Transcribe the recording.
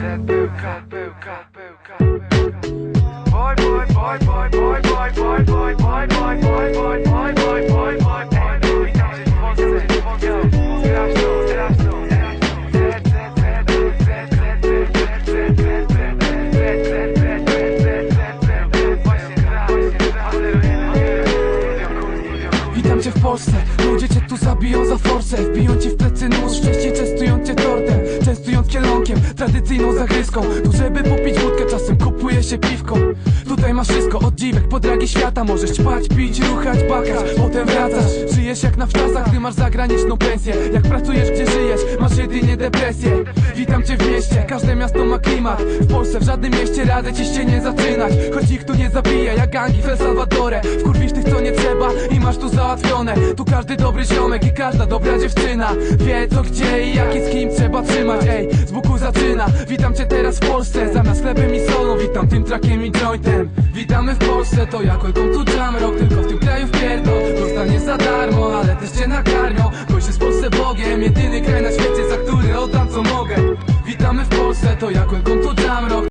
Zatyłka, pyłka, Witam cię w Polsce, ludzie cię tu zabiją za force Wbiją ci w plecy nóż, Częstując kielonkiem, tradycyjną zagryzką Tu żeby popić wódkę, czasem kupuje się piwko. Tutaj masz wszystko, od dziwek po dragi świata. Możesz ćpać, pić, ruchać, bakać Potem wracasz, żyjesz jak na wczasach Gdy masz zagraniczną pensję. Jak pracujesz, gdzie żyjesz, masz jedynie depresję. Witam cię w mieście, każde miasto ma klimat. W Polsce w żadnym mieście radzę ci się nie zaczynać. Choć nikt tu nie zabija, jak gangi w El Salvadorze. Wkurwisz tych co nie trzeba i masz tu załatwione. Tu każdy dobry ziomek i każda dobra dziewczyna. Wie co gdzie i jak i z kim trzeba trzymać. Ej, zaczyna Witam cię teraz w Polsce. Zamiast chlebem i solą witam tym trakiem i jointem. Witamy w Polsce, to jak welcome to Jamrock Tylko w tym kraju wpierdol Dostanie za darmo, ale też cię nakarmią. Gość jest w Polsce Bogiem Jedyny kraj na świecie, za który oddam co mogę. Witamy w Polsce, to jak welcome